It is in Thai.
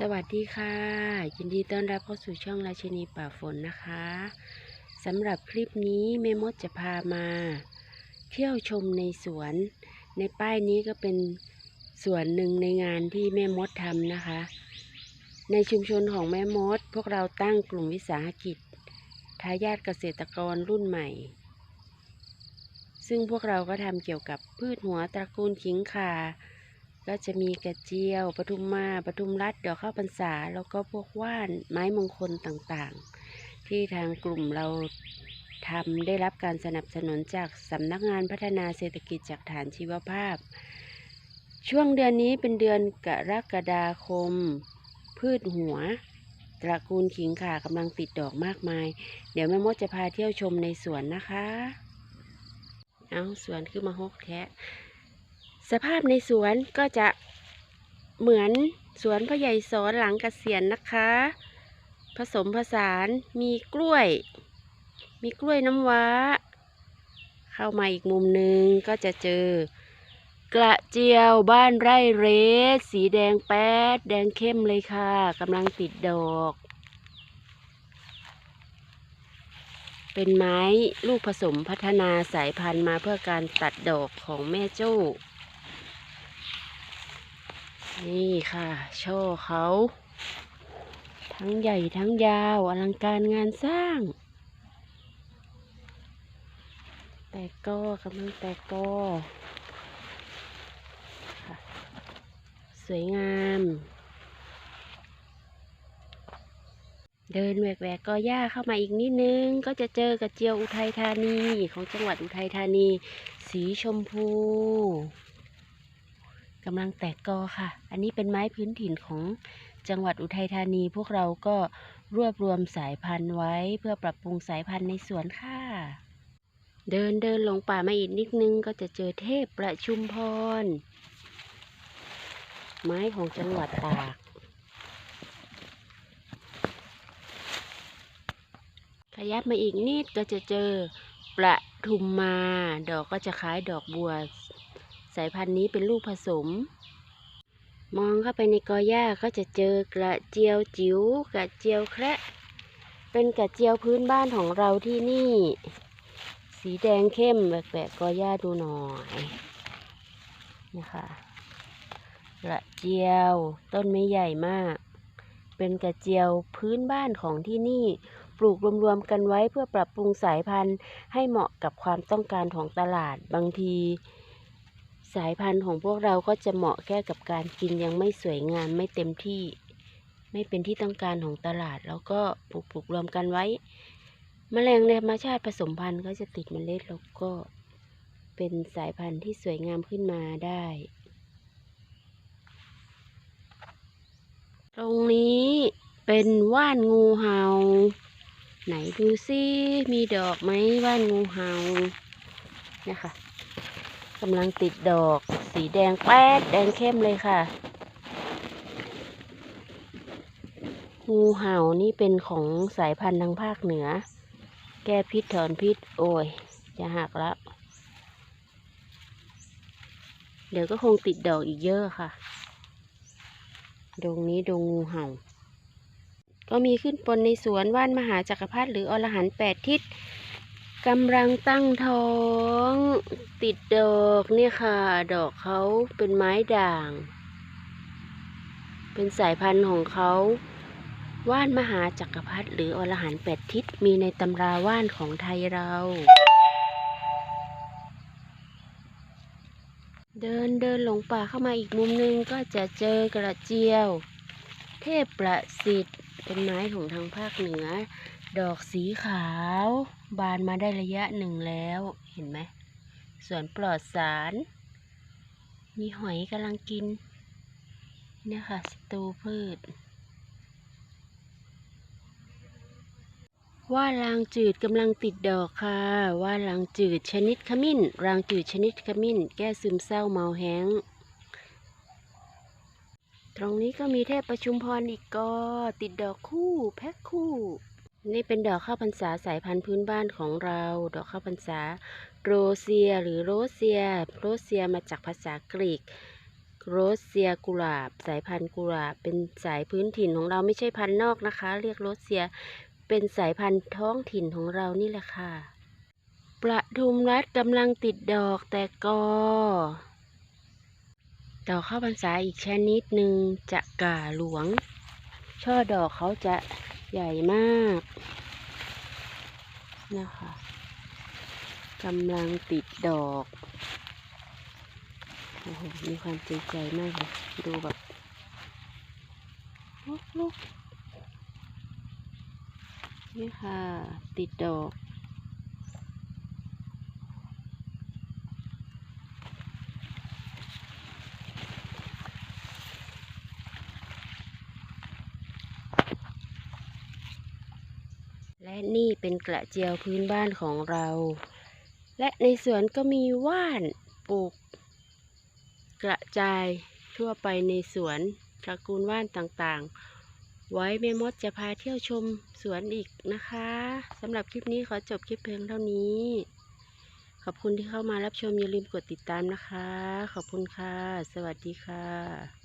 สวัสดีค่ะ ยินดีต้อนรับเข้าสู่ช่องราชินีป่าฝนนะคะสำหรับคลิปนี้แม่มดจะพามา เที่ยวชมในสวน ในป้ายนี้ก็เป็นส่วนหนึ่งในงานที่แม่มดทำนะคะ ในชุมชนของแม่มด พวกเราตั้งกลุ่มวิสาหกิจทายาทเกษตรกรรุ่นใหม่ ซึ่งพวกเราก็ทำเกี่ยวกับพืชหัวตระกูลขิงข่า ก็จะมีกระเจียวปทุมมาปทุมรัฐดอกข้าวพรรษา แล้วก็พวกว่านไม้มงคลต่างๆ ที่ทางกลุ่มเราทำได้รับการสนับสนุนจากสำนักงานพัฒนาเศรษฐกิจจากฐานชีวภาพ ช่วงเดือนนี้เป็นเดือนกรกฎาคม พืชหัว ตระกูลขิงข่ากำลังติดดอกมากมาย เดี๋ยวแม่มดจะพาเที่ยวชมในสวนนะคะ เอาสวนคือมาฮกแทะ สภาพในสวนก็จะเหมือนสวนพ่อใหญ่สอนหลังเกษียณนะคะ ผสมผสานมีกล้วย มีกล้วยน้ำว้า เข้ามาอีกมุมหนึ่งก็จะเจอ กระเจียวบ้านไร่เรส สีแดงแป๊ด แดงเข้มเลยค่ะกำลังติดดอก เป็นไม้ลูกผสมพัฒนาสายพันธุ์มาเพื่อการตัดดอกของแม่โจ้ นี่ค่ะ ช่อเขา ทั้งใหญ่ทั้งยาวอลังการงานสร้าง แต่ก็กำลังแต่ก็สวยงาม เดินแหวกแหวกก็ย่าเข้ามาอีกนิดนึง ก็จะเจอกระเจียวอุทัยธานีของจังหวัดอุทัยธานี สีชมพู กำลังแตกกอค่ะ อันนี้เป็นไม้พื้นถิ่นของจังหวัดอุทัยธานี พวกเราก็รวบรวมสายพันธุ์ไว้เพื่อปรับปรุงสายพันธุ์ในสวนค่ะ เดินเดินลงป่ามาอีกนิดนึงก็จะเจอเทพประชุมพร ไม้ของจังหวัดตาก ขยับมาอีกนิดก็จะเจอประทุมมา ดอกก็จะคล้ายดอกบัว สายพันธุ์นี้เป็นลูกผสม มองเข้าไปในกอหญ้าก็จะเจอกระเจียวจิ๋วกระเจียวแคระเป็นกระเจียวพื้นบ้านของเราที่นี่ สีแดงเข้มแปลกๆกอหญ้าดูหน่อยนะคะกระเจียวต้นไม่ใหญ่มาก เป็นกระเจียวพื้นบ้านของที่นี่ปลูกรวมๆกันไว้เพื่อปรับปรุงสายพันธุ์ให้เหมาะกับความต้องการของตลาดบางที สายพันธุ์ของพวกเราก็จะเหมาะแค่กับการกินยังไม่สวยงามไม่เต็มที่ ไม่เป็นที่ต้องการของตลาด แล้วก็ปลูกปลูกรวมกันไว้แมลงในธรรมชาติผสมพันธุ์ก็จะติดเมล็ดแล้วก็เป็นสายพันธุ์ที่สวยงามขึ้นมาได้ ตรงนี้เป็นว่านงูเห่า ไหนดูซิมีดอกไหมว่านงูเห่านะคะ กำลังติดดอก สีแดงแป๊ดแดงเข้มเลยค่ะงูเห่านี่เป็นของสายพันธุ์ทางภาคเหนือ แก้พิษถอนพิษ โอ้ย จะหักแล้ว เดี๋ยวก็คงติดดอกอีกเยอะค่ะ ดงนี้ดงงูเห่า ก็มีขึ้นปนในสวนว่านมหาจักรพรรดิหรืออรหันต์แปดทิศ กำลังตั้งท้องติดดอกเนี่ยค่ะ ดอกเขาเป็นไม้ด่าง เป็นสายพันธุ์ของเขา ว่านมหาจักรพรรดิหรืออรหันต์แปดทิศมีในตำราว่านของไทยเรา เดินเดินหลงป่าเข้ามาอีกมุมนึงก็จะเจอกระเจียว เทพประสิทธิ์เป็นไม้ของทางภาคเหนือ ดอกสีขาว บานมาได้ระยะหนึ่งแล้ว เห็นไหมสวนปลอดสาร มีหอยกำลังกิน เนี่ยค่ะศัตรูพืช ว่าลางจืดกำลังติดดอกค่ะ ว่าลางจืดชนิดขมิ้น รางจืดชนิดขมิ้น แก้ซึมเศร้าเมาแห้ง ตรงนี้ก็มีเทพประชุมพรอีกก็ติดดอกคู่แพ็คคู่ นี่เป็นดอกข้าวพรรษาสายพันธุ์พื้นบ้านของเรา ดอกข้าวพรรษาโรเซียหรือโรเซีย โรเซียมาจากภาษากรีกโรสเซียกุหลาบ สายพันธุ์กุหลาบ เป็นสายพื้นถิ่นของเราไม่ใช่พันธุ์นอกนะคะ เรียกโรสเซียเป็นสายพันธุ์ท้องถิ่นของเรานี่แหละค่ะ ประทุมรัฐกำลังติดดอกแต่กอ ดอกข้าวพรรษาอีกชนิดหนึ่งจะก่าหลวง ช่อดอกเขาจะใหญ่มากนะคะกำลังติดดอกโอ้โหมีความจริงใจมากเลยดูแบบลุกลุกนี่ค่ะ ติดดอก และนี่เป็นกระเจียวพื้นบ้านของเรา และในสวนก็มีว่านปลูก กระจายทั่วไปในสวนตระกูลว่านต่างๆ ไว้แม่มดจะพาเที่ยวชมสวนอีกนะคะสำหรับคลิปนี้ขอจบคลิปเพียงเท่านี้ ขอบคุณที่เข้ามารับชมอย่าลืมกดติดตามนะคะ ขอบคุณค่ะ สวัสดีค่ะ